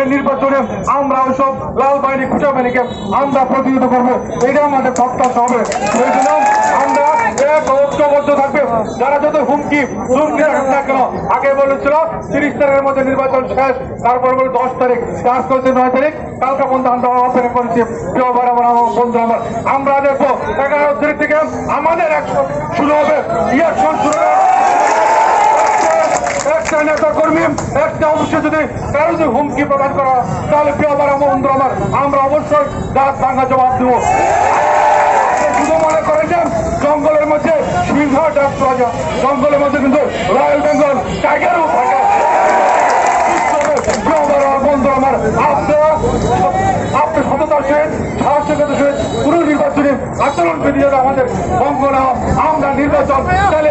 মে নির্বাচনে আমরা ওইসব লাল বাহিনী, খুঁটা বাহিনীকে আমরা প্রতিহত করব। এটা আমাদের প্রত্যাশা হবে। আমরা ঐক্যবদ্ধ থাকবে। যারা যত হুমকি হুমকি না কেন? আগে বলেছিল, তিরিশ তারিখের মধ্যে নির্বাচন শেষ, তারপর বলে দশ তারিখ। চাষ করেছে নয় তারিখ। কালকে পর্যন্ত আমরা অপেক্ষা করেছি। বন্ধু, আমার। আমরা দেখব, এগারো তারিখ থেকে আমাদের অ্যাকশন শুরু হবে। ইলেকশন শুরু হবে। নেতা একটা অংশে যদি কারও হুমকি প্রদান করা, তাহলে প্রিয় আমার আমার বন্ধু আমার আমরা অবশ্যই দাঁত ভাঙা জবাব দেবো। মনে করেন যে জঙ্গলের মধ্যে সিংহ ডাক পাওয়া জঙ্গলের মধ্যে কিন্তু রয়্যাল বেঙ্গল টাইগারও থাকে বন্ধু আমার আপনারা। আমরা নির্বাচন প্রিয়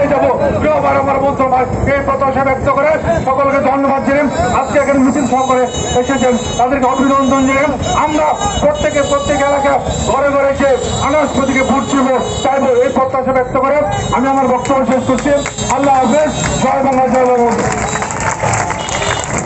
এই প্রত্যাশা ব্যক্ত করে সকলকে ধন্যবাদ দিলেন আজকে এখানে মিছিল সহকারে এসেছেন, তাদেরকে অভিনন্দন দিলেন আমরা প্রত্যেকে, প্রত্যেক এলাকা ঘরে ঘরে যে আনাজপতিকে ভোট চাইব এই প্রত্যাশা ব্যক্ত করে। আমি আমার বক্তব্য শেষ করছি। আল্লাহ হাফেজ, জয় বাংলা জয় বাংলা।